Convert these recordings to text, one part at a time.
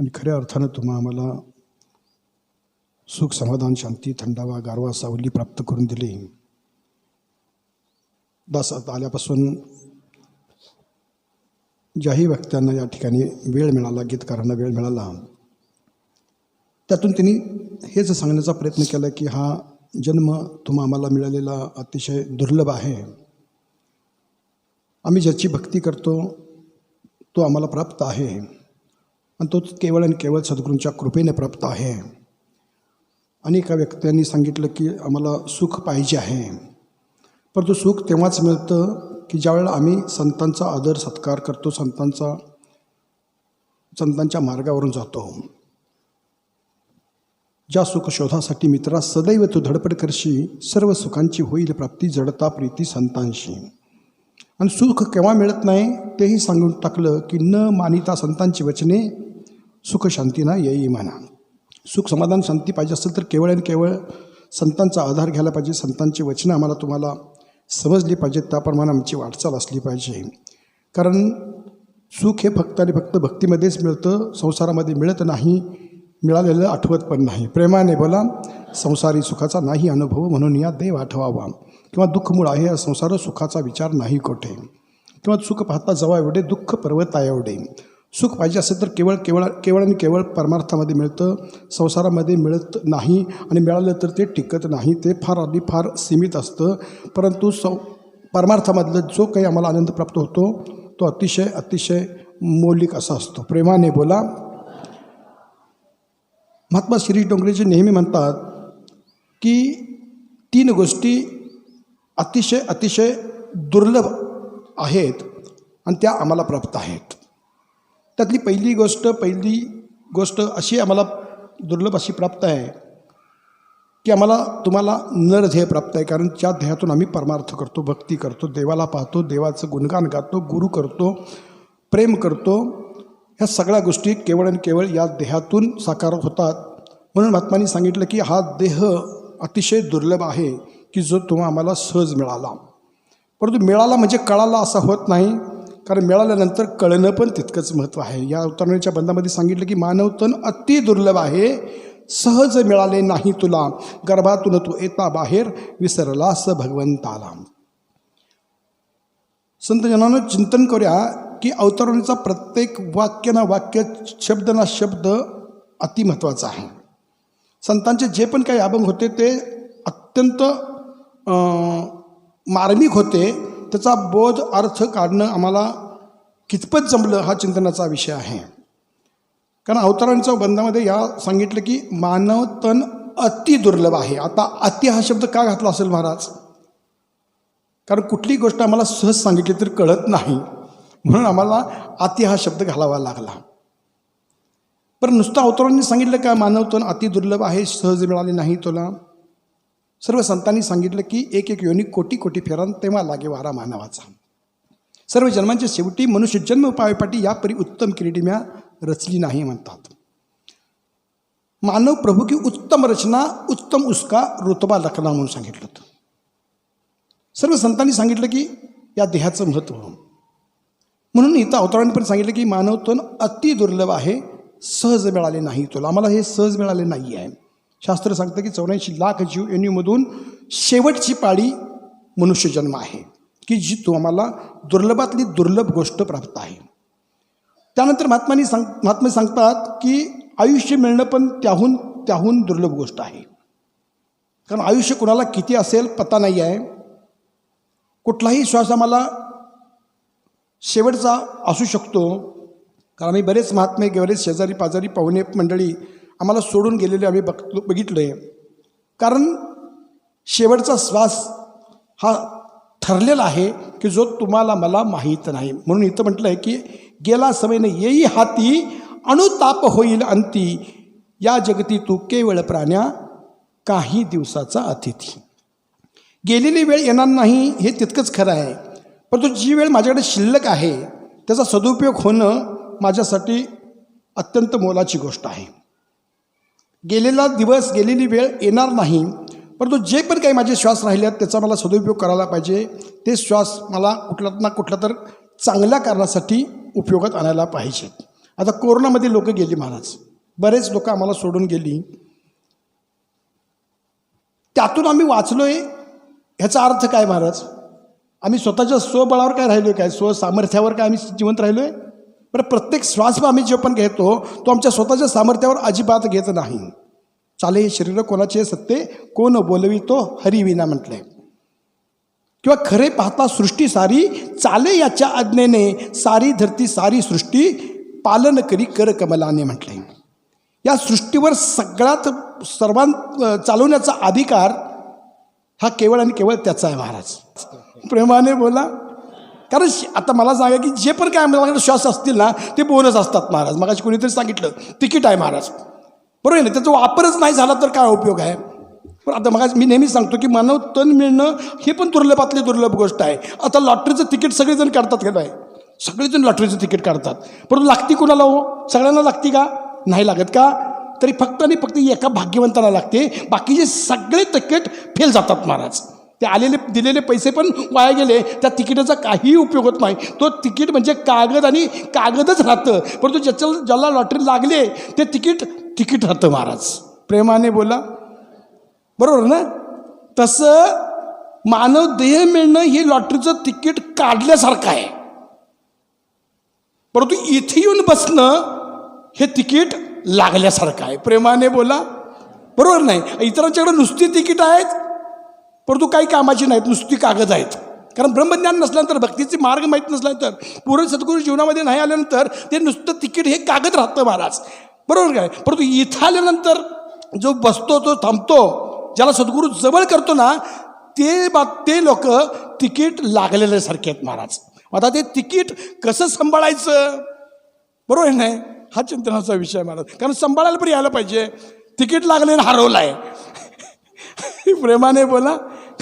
आणि खऱ्या अर्थानं तुम्हा आम्हाला सुख समाधान शांती थंडावा गारवा सावली प्राप्त करून दिली. दासात आल्यापासून ज्याही व्यक्त्यांना या ठिकाणी वेळ मिळाला गीतकारांना वेळ मिळाला त्यातून त्यांनी हेच सांगण्याचा प्रयत्न केला की हा जन्म तुम्हा आम्हाला मिळालेला अतिशय दुर्लभ आहे. आम्ही ज्याची भक्ती करतो तो आम्हाला प्राप्त आहे. आणि तो केवळ आणि केवळ सद्गुरूंच्या कृपेने प्राप्त आहे. अनेक व्यक्त्यांनी सांगितलं की आम्हाला सुख पाहिजे आहे. परंतु सुख तेव्हाच मिळतं की ज्यावेळेला आम्ही संतांचा आदर सत्कार करतो संतांचा संतांच्या मार्गावरून जातो. ज्या सुख शोधासाठी मित्रा सदैव तू धडपड करशी सर्व सुखांची होईल प्राप्ती जडता प्रीती संतांशी. आणि सुख केव्हा मिळत नाही तेही सांगून टाकलं की न मानिता संतांची वचने सुख शांतीना येई म्हणा. सुख समाधान शांती पाहिजे असेल तर केवळ आणि केवळ संतांचा आधार घ्यायला पाहिजे. संतांची वचनं आम्हाला तुम्हाला समजली पाहिजेत त्याप्रमाणे आमची वाटचाल असली पाहिजे. कारण सुख हे फक्त आणि फक्त भक्तीमध्येच मिळतं संसारामध्ये मिळत नाही. मिळालेलं आठवत पण नाही. प्रेमाने बोला संसारी सुखाचा नाही अनुभव म्हणून या देव आठवावा. किंवा दुःखमूळ आहे या संसार सुखाचा विचार नाही कोठे. किंवा सुख पाहता जवळ एवढे दुःख पर्वत आहे एवढे. सुख पाहिजे असेल तर केवळ केवळ केवळ आणि केवळ परमार्थामध्ये मिळतं संसारामध्ये मिळत नाही आणि मिळालं तर ते टिकत नाही. ते फार आधी फार सीमित असतं. परंतु सौ परमार्थामधलं जो काही आम्हाला आनंद प्राप्त होतो तो अतिशय अतिशय मौलिक असा असतो. प्रेमाने बोला महात्मा शिरीष डोंगरेजी नेहमी म्हणतात की तीन गोष्टी अतिशय अतिशय दुर्लभ आहेत आणि त्या आम्हाला प्राप्त आहेत. त्यातली पहिली गोष्ट पहिली गोष्ट अशी आम्हाला दुर्लभ अशी प्राप्त आहे की आम्हाला तुम्हाला नर ध्येय प्राप्त आहे कारण त्या ध्येयातून आम्ही परमार्थ करतो भक्ती करतो देवाला पाहतो देवाचं गुणगान गातो गुरु करतो प्रेम करतो ह्या सगळ्या गोष्टी केवळ आणि केवळ या देहातून साकार होतात. म्हणून महात्मानी सांगितलं की हा देह अतिशय दुर्लभ आहे की जो तुम्हा आम्हाला सहज मिळाला. परंतु मिळाला म्हणजे कळाला असा होत नाही कारण मिळाल्यानंतर कळणं पण तितकंच महत्त्व आहे. या अवतरणेच्या बंधामध्ये सांगितलं की मानवतन अति दुर्लभ आहे सहज मिळाले नाही तुला. गर्भातून तू येता बाहेर विसरलास भगवंताला. संत जनानं चिंतन करूया की अवतरणीचा प्रत्येक वाक्य ना वाक्य शब्द ना शब्द अतिमहत्त्वाचा आहे. संतांचे जे पण काही अभंग होते ते अत्यंत मार्मिक होते. त्याचा बोध अर्थ काढणं आम्हाला कितपत जमलं हा चिंतनाचा विषय आहे. कारण अवतारांच्या बंधामध्ये या सांगितलं की मानव तन अति दुर्लभ आहे. आता अति हा शब्द का घातला असेल महाराज? कारण कुठलीही गोष्ट आम्हाला सहज सांगितली तर कळत नाही. म्हणून आम्हाला अति हा शब्द घालावा लागला. पण नुसतं अवतारांनी सांगितलं का मानवतन अति दुर्लभ आहे सहज मिळाले नाही तुला? सर्व संतांनी सांगितलं की एक एक योनी कोटी कोटी फेरान तेव्हा लागे वारा मानवाचा. सर्व जन्मांच्या शेवटी मनुष्य जन्म पावेपाटी या परी उत्तम किरीटी म्या रचली नाही म्हणतात. मानव प्रभू की उत्तम रचना उत्तम उसका रुतबा लखना म्हणून सांगितलं. सर्व संतांनी सांगितलं की या देहाचं महत्त्व. म्हणून इथं अवतरांनी पण सांगितलं की मानवतन अति दुर्लभ आहे सहज मिळाले नाही तुला. आम्हाला हे सहज मिळाले नाही आहे. शास्त्र सांगतं की चौऱ्याऐंशी लाख जीव एन्यूमधून शेवटची पाळी मनुष्यजन्म आहे की जी तुम्हाला दुर्लभातली दुर्लभ गोष्ट प्राप्त आहे. त्यानंतर महात्मानी सांग महात्मा सांगतात की आयुष्य मिळणं पण त्याहून त्याहून दुर्लभ गोष्ट आहे. कारण आयुष्य कुणाला किती असेल पत्ता नाही आहे. कुठलाही श्वास आम्हाला शेवटचा असू शकतो. कारण आम्ही बरेच महात्मे बरेच शेजारी पाजारी पाहुणे मंडळी आम्हाला सोडून गेलेले आम्ही बघतो बघितलं. आहे कारण शेवटचा श्वास हा ठरलेला आहे की जो तुम्हाला मला माहीत नाही. म्हणून इथं म्हटलं आहे की गेला समयने येई हाती अनुताप होईल अंती. या जगती तू केवळ प्राण्या काही दिवसाचा अतिथी. गेलेली वेळ येणार नाही हे तितकंच खरं आहे. परंतु जी वेळ माझ्याकडे शिल्लक आहे त्याचा सदुपयोग होणं माझ्यासाठी अत्यंत मोलाची गोष्ट आहे. गेलेला दिवस गेलेली वेळ येणार नाही परंतु जे पण काही माझे श्वास राहिले आहेत त्याचा मला सदुपयोग करायला पाहिजे. ते श्वास मला कुठला ना कुठला तर चांगल्या कारणासाठी उपयोगात आणायला पाहिजेत आता कोरोनामध्ये लोक गेली महाराज. बरेच लोक आम्हाला सोडून गेली. त्यातून आम्ही वाचलो आहे ह्याचा अर्थ काय महाराज? आम्ही स्वतःच्या स्वबळावर काय राहिलो आहे काय? स्वसामर्थ्यावर काय आम्ही जिवंत आहे बरं प्रत्येक श्वास आम्ही जे पण घेतो तो आमच्या स्वतःच्या सामर्थ्यावर अजिबात घेत नाही. चाले हे शरीर कोणाचे सत्ते? कोण बोलवितो? हरिविना म्हटले. किंवा खरे पाहता सृष्टी सारी चाले याच्या आज्ञेने सारी धरती सारी सृष्टी पालन करी कर कमलाने म्हटले. या सृष्टीवर सगळ्यात सर्वां चालवण्याचा अधिकार हा केवळ आणि केवळ त्याचा आहे महाराज. प्रेमाने बोला. कारण श- आता मला सांगा की जे पण काय माझ्याकडे श्वास असतील ना ते बोनस असतात महाराज. मगाशी कोणीतरी सांगितलं तिकीट आहे महाराज. बरोबर आहे ना? त्याचा वापरच नाही झाला तर काय उपयोग आहे? पण आता मग मी नेहमी सांगतो की मानव तण मिळणं हे पण दुर्लभातली दुर्लभ गोष्ट आहे. आता लॉटरीचं तिकीट सगळेजण काढतात का नाही? सगळेजण लॉटरीचं तिकीट काढतात. परंतु लागती कोणाला हो? सगळ्यांना लागती का? नाही लागत का? तरी फक्त आणि फक्त एका भाग्यवंताला लागते. बाकीचे सगळे तिकीट फेल जातात महाराज. ते आलेले दिलेले पैसे पण वाया गेले. त्या तिकिटाचा काहीही उपयोग होत नाही. तो तिकीट म्हणजे कागद आणि कागदच राहतं. परंतु ज्याच्या ज्याला लॉटरी लागले ते तिकीट तिकीट राहतं महाराज. प्रेमाने बोला. बरोबर ना? तसं मानव देह मिळणं हे लॉटरीचं तिकीट काढल्यासारखं आहे. परंतु इथे येऊन बसणं हे तिकीट लागल्यासारखं आहे. प्रेमाने बोला. बरोबर नाही? इतरांच्याकडे नुसती तिकीट आहेत परंतु काही कामाची नाहीत नुसती कागद आहेत. कारण ब्रह्मज्ञान नसल्यानंतर भक्तीचे मार्ग माहीत नसल्यानंतर पूर्ण सद्गुरू जीवनामध्ये नाही आल्यानंतर ते नुसतं तिकीट हे कागद राहतं महाराज. बरोबर काय? परंतु इथं आल्यानंतर जो बसतो तो थांबतो ज्याला सद्गुरू जवळ करतो ना ते बा ते लोक तिकीट लागलेल्यासारखे आहेत महाराज. आता ते तिकीट कसं सांभाळायचं? बरोबर आहे नाही? हा चिंतनाचा विषय आहे महाराज. कारण सांभाळायला पण यायला पाहिजे. तिकीट लागले आणि हरवलं आहे प्रेमाने बोला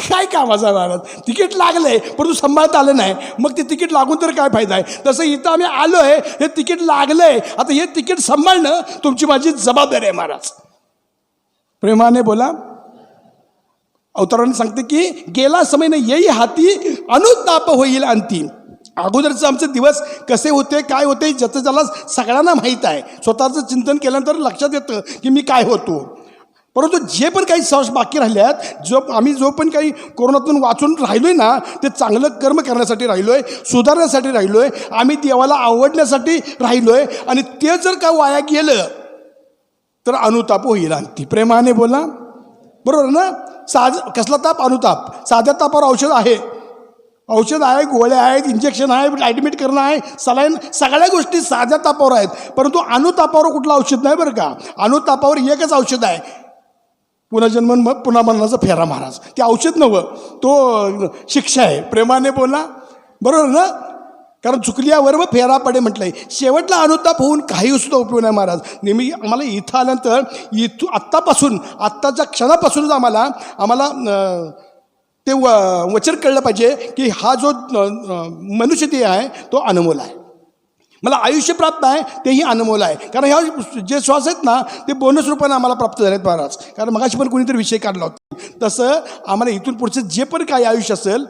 काय कामाचा महाराज? तिकीट लागलंय परंतु सांभाळता आलं नाही. मग ते तिकीट लागून तर काय फायदा आहे? तसं इथं आम्ही आलो आहे हे तिकीट लागलं. आहे आता हे तिकीट सांभाळणं तुमची माझी जबाबदारी आहे महाराज. प्रेमाने बोला. अवताराने सांगते की गेला समय न येई हाती अनुताप होईल अंतिम. अगोदरचं आमचे दिवस कसे होते काय होते ज्याचं ज्याला सगळ्यांना माहीत आहे. स्वतःचं चिंतन केल्यानंतर लक्षात येतं की मी काय होतो. परंतु जे पण काही सवस बाकी राहिल्यात जो आम्ही जो पण काही कोरोनातून वाचून राहिलो आहे ना ते चांगलं कर्म करण्यासाठी राहिलो आहे सुधारण्यासाठी राहिलो आहे आम्ही देवाला आवडण्यासाठी राहिलो आहे आणि ते जर का वाया गेलं तर अनुताप होईल आणखी. प्रेमाने बोला. बरोबर ना? साज कसला ताप? अनुताप. साध्या तापावर औषध आहे. औषध आहे गोळ्या आहेत इंजेक्शन आहे ॲडमिट करणं आहे. सलाईन सगळ्या गोष्टी साध्या तापावर आहेत. परंतु अनुतापावर कुठलं औषध नाही बरं का? अनुतापावर एकच औषध आहे. पुनर्जन्म मग पुन्हा मरणाचा फेरा महाराज. ते औषध नवं तो शिक्षा आहे. प्रेमाने बोला. बरोबर ना? कारण चुकल्यावर मग फेरा पडे म्हटलंय. शेवटला अनुताप होऊन काही सुद्धा उपयोग नाही महाराज. नेहमी आम्हाला इथं आल्यानंतर इथू आत्तापासून आत्ताच्या क्षणापासूनच आम्हाला आम्हाला ते व वचन कळलं पाहिजे की हा जो मनुष्य ते आहे तो अनमोल आहे. मला आयुष्य प्राप्त आहे तेही अनमोल आहे. कारण ह्या जे श्वास आहेत ना ते बोनस रूपाने आम्हाला प्राप्त झाले आहेत महाराज. कारण मगाशी पण कोणीतरी विषय काढला होता. तसं आम्हाला इथून पुढचं जे पण काही आयुष्य असेल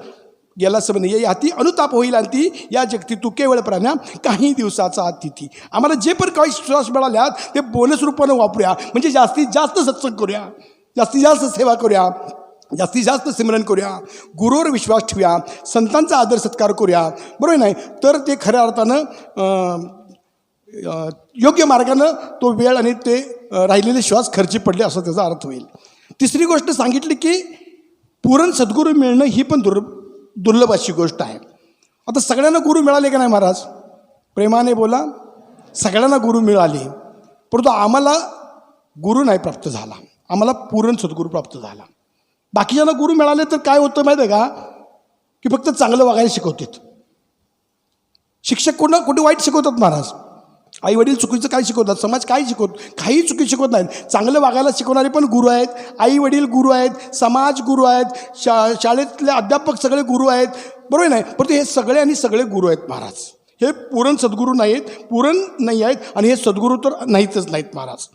गेला समज या हाती अनुताप होईल आणि ती या जगती तू केवळ प्राण्या काही दिवसाचा अतिथी. आम्हाला जे पण काही श्वास मिळाल्यात ते बोनस रूपानं वापरूया. म्हणजे जास्तीत जास्त सत्संग करूया. जास्तीत जास्त सेवा करूया. जास्तीत जास्त सिमरन करूया गुरुवर विश्वास ठेवूया संतांचा आदर सत्कार करूया. बरोबर नाही? तर ते खऱ्या अर्थानं योग्य मार्गानं तो वेळ आणि ते राहिलेले श्वास खर्ची पडले असं त्याचा अर्थ होईल. तिसरी गोष्ट सांगितली की पुरण सद्गुरू मिळणं ही पण दुर् दुर्लभ अशी गोष्ट आहे. आता सगळ्यांना गुरु मिळाले का नाही महाराज? प्रेमाने बोला सगळ्यांना गुरु मिळाले. परंतु आम्हाला गुरु नाही प्राप्त झाला. आम्हाला पूरण सद्गुरू प्राप्त झाला. बाकीच्यांना गुरु मिळाले तर काय होतं माहिती आहे का? की फक्त चांगलं वागायला शिकवतात. शिक्षक कोण कुठे वाईट शिकवतात महाराज? आई वडील चुकीचं काय शिकवतात? समाज काय शिकवत काही चुकी शिकवत नाहीत. चांगलं वागायला शिकवणारे पण गुरु आहेत. आई वडील गुरु आहेत. समाज गुरु आहेत. शा शाळेतले अध्यापक सगळे गुरु आहेत. बरोबर नाही परंतु हे सगळे आणि सगळे गुरु आहेत महाराज. हे पुरण सद्गुरू नाही आहेत पुरण नाही आहेत आणि हे सद्गुरू तर नाहीतच नाहीत महाराज.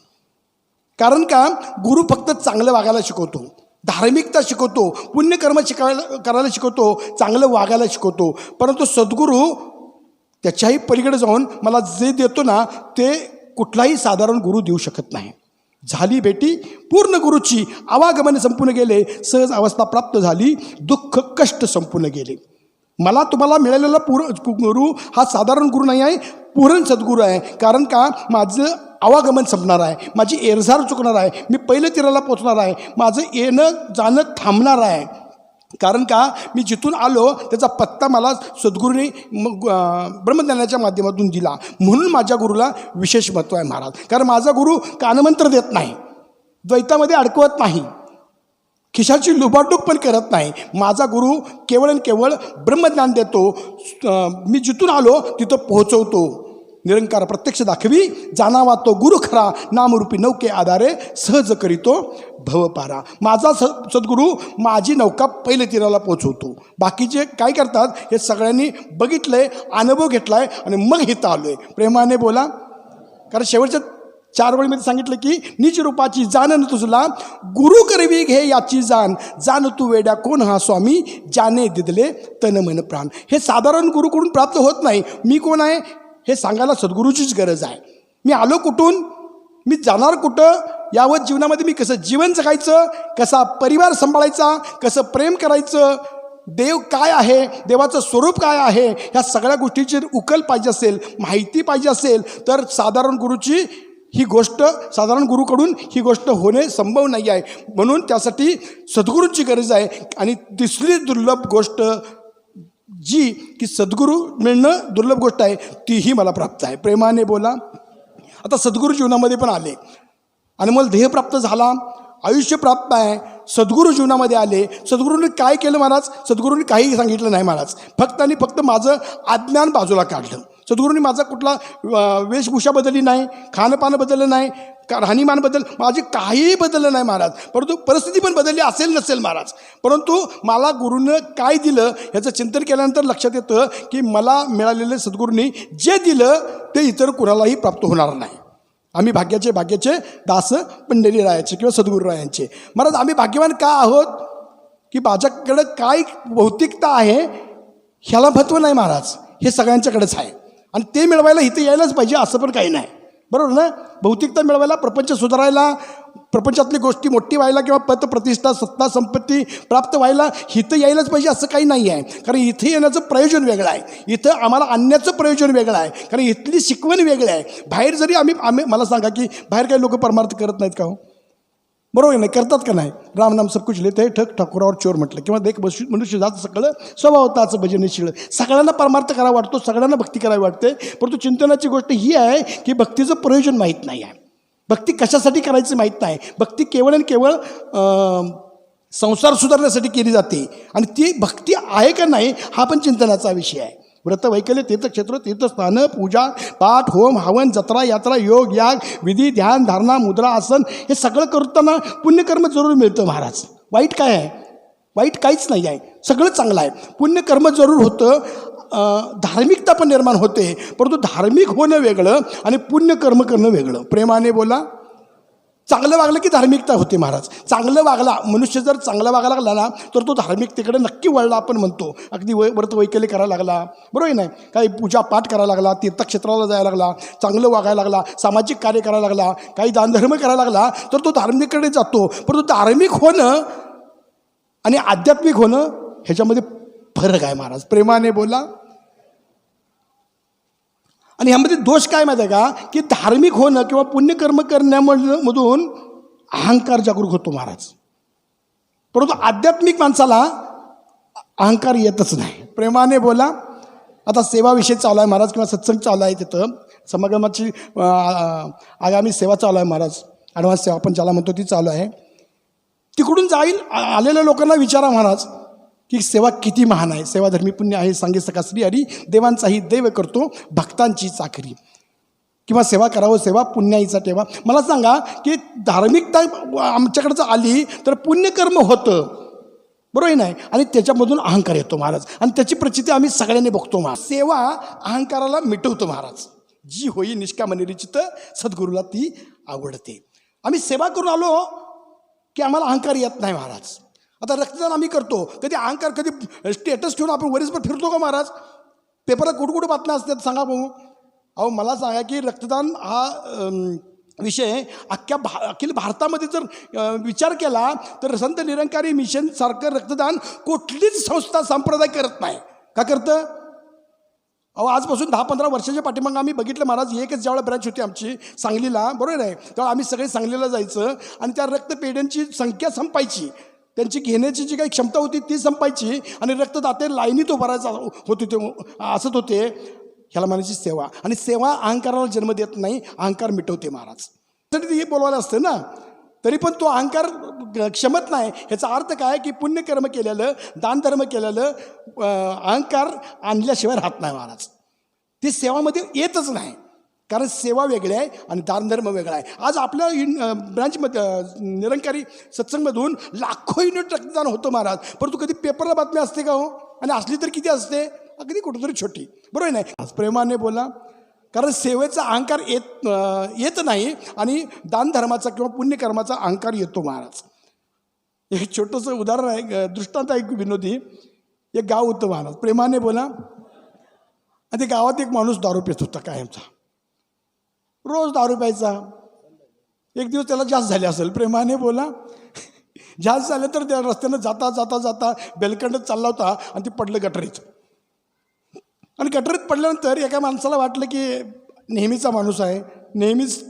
कारण का? गुरु फक्त चांगलं वागायला शिकवतो. धार्मिकता शिकवतो पुण्यकर्म शिकायला करायला शिकवतो चांगलं वागायला शिकवतो. परंतु सद्गुरू त्याच्याही पलीकडे जाऊन मला जे देतो ना ते कुठलाही साधारण गुरु देऊ शकत नाही. झाली भेटी पूर्ण गुरुची आवागमन संपून गेले सहज अवस्था प्राप्त झाली दुःख कष्ट संपून गेले. मला तुम्हाला मिळालेला पुर गुरु हा साधारण गुरु नाही आहे पुरण सद्गुरू आहे. कारण का? माझं आवागमन संपणार आहे. माझी एरझार चुकणार आहे. मी पहिलं तिराला पोचणार आहे. माझं येणं जाणं थांबणार आहे. कारण का? मी जिथून आलो त्याचा पत्ता मला सद्गुरूने मग ब्रह्मज्ञानाच्या माध्यमातून दिला. म्हणून माझ्या गुरुला विशेष महत्त्व आहे महाराज. कारण माझा गुरु कानमंत्र देत नाही. द्वैतामध्ये अडकवत नाही. खिशाची लुबाडूक पण करत नाही. माझा गुरु केवळ आणि केवळ ब्रह्मज्ञान देतो. मी जिथून आलो तिथं पोहोचवतो. निरंकार प्रत्यक्ष दाखवी जाणावा तो गुरु खरा. नामरूपी नौके आधारे सहज करीतो भवपारा. माझा स सद्गुरू माझी नौका पहिले तीराला पोचवतो बाकीचे काय करतात? हे सगळ्यांनी बघितलं आहे अनुभव घेतला आहे आणि मग आलो आहे प्रेमाने बोला. कारण शेवटच्या चार वेळीमध्ये सांगितलं की निज रूपाची जाण न तुझला गुरु करवी घे याची जाण. जाण तू वेड्या कोण हा स्वामी? जाने दिदले तन मन प्राण. हे साधारण गुरुकडून प्राप्त होत नाही. मी कोण आहे? हे सांगायला सद्गुरूचीच गरज आहे. मी आलो कुठून? मी जाणार कुठं? यावत जीवनामध्ये मी कसं जीवन जगायचं? कसा परिवार सांभाळायचा? कसं प्रेम करायचं? देव काय आहे? देवाचं स्वरूप काय आहे? ह्या सगळ्या गोष्टीची उकल पाहिजे असेल माहिती पाहिजे असेल तर साधारण गुरुची ही गोष्ट साधारण गुरुकडून ही गोष्ट होणे संभव नाही आहे. म्हणून त्यासाठी सद्गुरूंची गरज आहे. आणि तिसरी दुर्लभ गोष्ट जी की सद्गुरू मिळणं दुर्लभ गोष्ट आहे तीही मला प्राप्त आहे. प्रेमाने बोला. आता सद्गुरू जीवनामध्ये पण आले. आणि मला ध्येय प्राप्त झाला. आयुष्य प्राप्त आहे. सद्गुरू जीवनामध्ये आले. सद्गुरूंनी काय केलं महाराज? सद्गुरूंनी काहीही सांगितलं नाही महाराज. फक्त आणि फक्त माझं अज्ञान बाजूला काढलं. सद्गुरूंनी माझा कुठला वेशभूषा बदलली नाही खानपान बदललं नाही का राहणीमान बदल माझी काहीही बदललं नाही महाराज. परंतु परिस्थिती पण बदलली असेल नसेल महाराज. परंतु मला गुरुनं काय दिलं याचं चिंतन केल्यानंतर लक्षात येतं की मला मिळालेलं सद्गुरूंनी जे दिलं ते इतर कुणालाही प्राप्त होणार नाही. आम्ही भाग्याचे भाग्याचे दास पंढरी रायाचे किंवा सद्गुरुरायांचे महाराज आम्ही भाग्यवान का आहोत? की माझ्याकडं काय भौतिकता आहे ह्याला महत्त्व नाही महाराज. हे सगळ्यांच्याकडेच आहे. आणि ते मिळवायला इथं यायलाच पाहिजे असं पण काही नाही. बरोबर ना? भौतिकता मिळवायला प्रपंच सुधारायला प्रपंचातली गोष्टी मोठी व्हायला किंवा पत प्रतिष्ठा सत्ता संपत्ती प्राप्त व्हायला इथं यायलाच पाहिजे असं काही नाही आहे. कारण इथे येण्याचं प्रयोजन वेगळं आहे. इथं आम्हाला आणण्याचं प्रयोजन वेगळं आहे. कारण इथली शिकवण वेगळी आहे. बाहेर जरी आम्ही आम्ही मला सांगा की बाहेर काही लोक परमार्थ करत नाहीत का हो? बरोबर आहे नाही करतात का नाही? राम नाम सब कुछ लेते ठक ठाकुरावर चोर म्हटलं. किंवा देख बसू मनुष्य जात सगळं स्वभावताचं भजन शिळ सगळ्यांना परमार्थ करावा वाटतो सगळ्यांना भक्ती करावी वाटते. परंतु चिंतनाची गोष्ट ही आहे की भक्तीचं प्रयोजन माहीत नाही आहे. भक्ती कशासाठी करायचं माहीत नाही. भक्ती केवळ आणि केवळ संसार सुधारण्यासाठी केली जाते. आणि ती भक्ती आहे का नाही हा पण चिंतनाचा विषय आहे. व्रत वैकल्य तीर्थक्षेत्र तीर्थस्थान पूजा पाठ होम हवन जत्रा यात्रा योग याग विधी ध्यान धारणा मुद्रा आसन हे सगळं करताना पुण्यकर्म जरूर मिळतं महाराज. वाईट काय आहे? वाईट काहीच नाही आहे. सगळं चांगलं आहे. पुण्यकर्म जरूर होतं. धार्मिकता पण निर्माण होते. परंतु धार्मिक होणं वेगळं आणि पुण्यकर्म करणं वेगळं. प्रेमाने बोला. चांगलं वागलं की धार्मिकता होते महाराज. चांगलं वागला मनुष्य जर चांगला वागायला लागला ना तर तो धार्मिकतेकडे नक्की वळला आपण म्हणतो. अगदी वय व्रत वैकल्य करायला लागला. बरोबर आहे नाही? काही पूजा पाठ करायला लागला तीर्थक्षेत्राला जायला लागला चांगलं वागायला लागला सामाजिक कार्य करायला लागला काही दानधर्म करायला लागला तर तो धार्मिककडे जातो. परंतु धार्मिक होणं आणि आध्यात्मिक होणं ह्याच्यामध्ये फरक आहे महाराज. प्रेमाने बोला आणि ह्यामध्ये दोष काय माहिती आहे का? की धार्मिक होणं किंवा पुण्यकर्म करण्यामधून मधून अहंकार जागरूक होतो महाराज. परंतु आध्यात्मिक माणसाला अहंकार येतच नाही. प्रेमाने बोला. आता सेवाविषयी चालू आहे महाराज किंवा सत्संग चालू आहे तिथं. समागमाची आगामी सेवा चालू आहे महाराज. ॲडव्हान्स सेवा आपण ज्याला म्हणतो ती चालू आहे. तिकडून जाईल आलेल्या लोकांना विचारा महाराज. की सेवा किती महान आहे. सेवाधर्मी पुण्य आहे सांगे सका श्री देवांचाही देव करतो भक्तांची चाकरी. किंवा सेवा करावं सेवा पुण्याईचा ठेवा. मला सांगा की धार्मिकता आमच्याकडचं आली तर पुण्यकर्म होतं. बरोबर आहे नाही? आणि त्याच्यामधून अहंकार येतो महाराज. आणि त्याची प्रचिती आम्ही सगळ्यांनी बघतो महाराज. सेवा अहंकाराला मिटवतो महाराज. जी होई निष्कामनी चित्त सद्गुरूला ती आवडते. आम्ही सेवा करून आलो की आम्हाला अहंकार येत नाही महाराज. आता रक्तदान आम्ही करतो. कधी अहंकार कधी स्टेटस ठेवून आपण वरीसभर फिरतो का महाराज? पेपरात कुठं कुठं बातम्या असतात सांगा भाऊ. अहो मला सांगा की रक्तदान हा विषय अख्ख्या भा अखिल भारतामध्ये जर विचार केला तर संत निरंकारी मिशनसारखं रक्तदान कुठलीच संस्था संप्रदाय करत नाही. का करतं? अहो आजपासून दहा पंधरा वर्षाच्या पाठीमागं आम्ही बघितलं महाराज एकच ज्यावेळेला ब्रँच होती आमची सांगलीला. बरोबर आहे? तेव्हा आम्ही सगळे सांगलीला जायचं आणि त्या रक्तपेढ्यांची संख्या संपायची. त्यांची घेण्याची जी काही क्षमता होती ती संपायची आणि रक्तदाते लाईनीत उभारायचा होते ते असत होते ह्याला म्हणायची सेवा. आणि सेवा अहंकाराला जन्म देत नाही अहंकार मिटवते महाराज. तरी ते हे बोलवायला असतं ना तरी पण तो अहंकार क्षमत नाही. ह्याचा अर्थ काय? की पुण्यकर्म केलेलं दानधर्म केलेलं अहंकार आणल्याशिवाय राहत नाही महाराज. ती सेवामध्ये येतच नाही. कारण सेवा वेगळी आहे आणि दानधर्म वेगळा आहे. आज आपल्या युन ब्रांचमध्ये ब्रँचमध्ये निरंकारी सत्संगमधून लाखो युनिट रक्तदान होतं महाराज. परंतु कधी पेपरला बातमी असते का हो? आणि असली तर किती असते? अगदी कुठंतरी छोटी. बरोबर आहे नाही आज प्रेमाने बोला. कारण सेवेचा अहंकार येत येत नाही आणि दानधर्माचा किंवा पुण्यकर्माचा अहंकार येतो महाराज. एक छोटंसं उदाहरण आहे दृष्टांत आहे एक विनोदी. एक गाव होतं महाराज. प्रेमाने बोला. आणि ते गावात एक माणूस दारू पित होता कायमचा. रोज दारू प्यायचा. एक दिवस त्याला जास्त झाले असेल. प्रेमाने बोला. जास्त झालं तर त्या रस्त्यानं जाता जाता जाता बेलकंडत चालला होता आणि ते पडलं गटरीत. आणि गटरीत पडल्यानंतर एका माणसाला वाटलं की नेहमीचा माणूस आहे. नेहमीच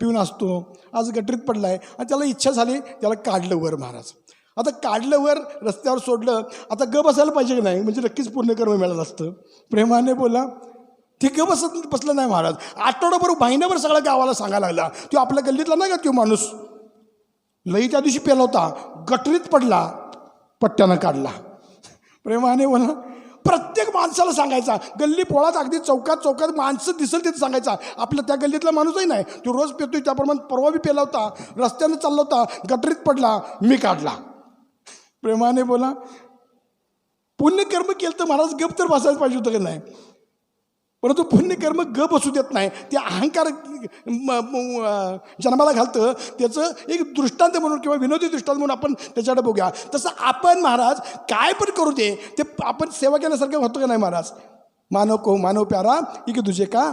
पिऊन असतो. आज गटरीत पडला आहे आणि त्याला इच्छा झाली त्याला काढलं वर महाराज. आता काढलं वर रस्त्यावर सोडलं आता ग बसायला पाहिजे की नाही? म्हणजे नक्कीच पूर्ण कर्म मिळालं असतं. प्रेमाने बोला. ते ग बसत बसलं नाही महाराज. आठवडाभर महिन्याभर सगळ्या गावाला सांगायला लागला. तो आपल्या गल्लीतला नाही का तो माणूस? लई त्या दिवशी पेला होता. गटरीत पडला पट्ट्यानं काढला. प्रेमाने बोला प्रत्येक माणसाला सांगायचा. गल्ली पोळात अगदी चौकात चौकात माणसं दिसेल तिथं सांगायचा. आपल्या त्या गल्लीतला माणूसही नाही. तो रोज पेतोय त्याप्रमाणे परवा बी पेला होता. रस्त्यानं चालला होता. गटरीत पडला मी काढला. प्रेमाने बोला पुण्यकर्म केलं तर महाराज गप तर बसायला पाहिजे होतं की नाही? परंतु पुण्यकर्म ग बसू देत नाही. ते अहंकार म- जन्माला घालतं. त्याचं एक दृष्टांत म्हणून किंवा विनोदी दृष्टांत म्हणून आपण त्याच्याकडे बघूया. तसं आपण महाराज काय पण करू दे ते आपण सेवा केल्यासारखं होतो का नाही महाराज? मानव को मानव प्यारा की तुझे का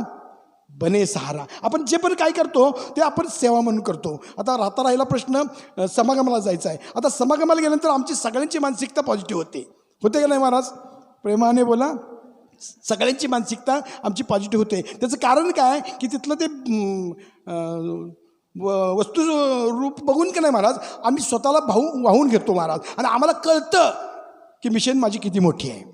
बने सहारा. आपण जे पण काय करतो ते आपण सेवा म्हणून करतो. आता राहता राहिला प्रश्न समागमाला जायचा आहे. आता समागमाला गेल्यानंतर आमची सगळ्यांची मानसिकता पॉझिटिव्ह होते. होते का नाही महाराज? प्रेमाने बोला. सगळ्यांची मानसिकता आमची पॉझिटिव्ह होते. त्याचं कारण काय? की तिथलं ते व- वस्तू रूप बघून का नाही महाराज? आम्ही स्वतःला भाऊ वाहून घेतो महाराज. आणि आम्हाला कळतं की मिशन माझी किती मोठी आहे.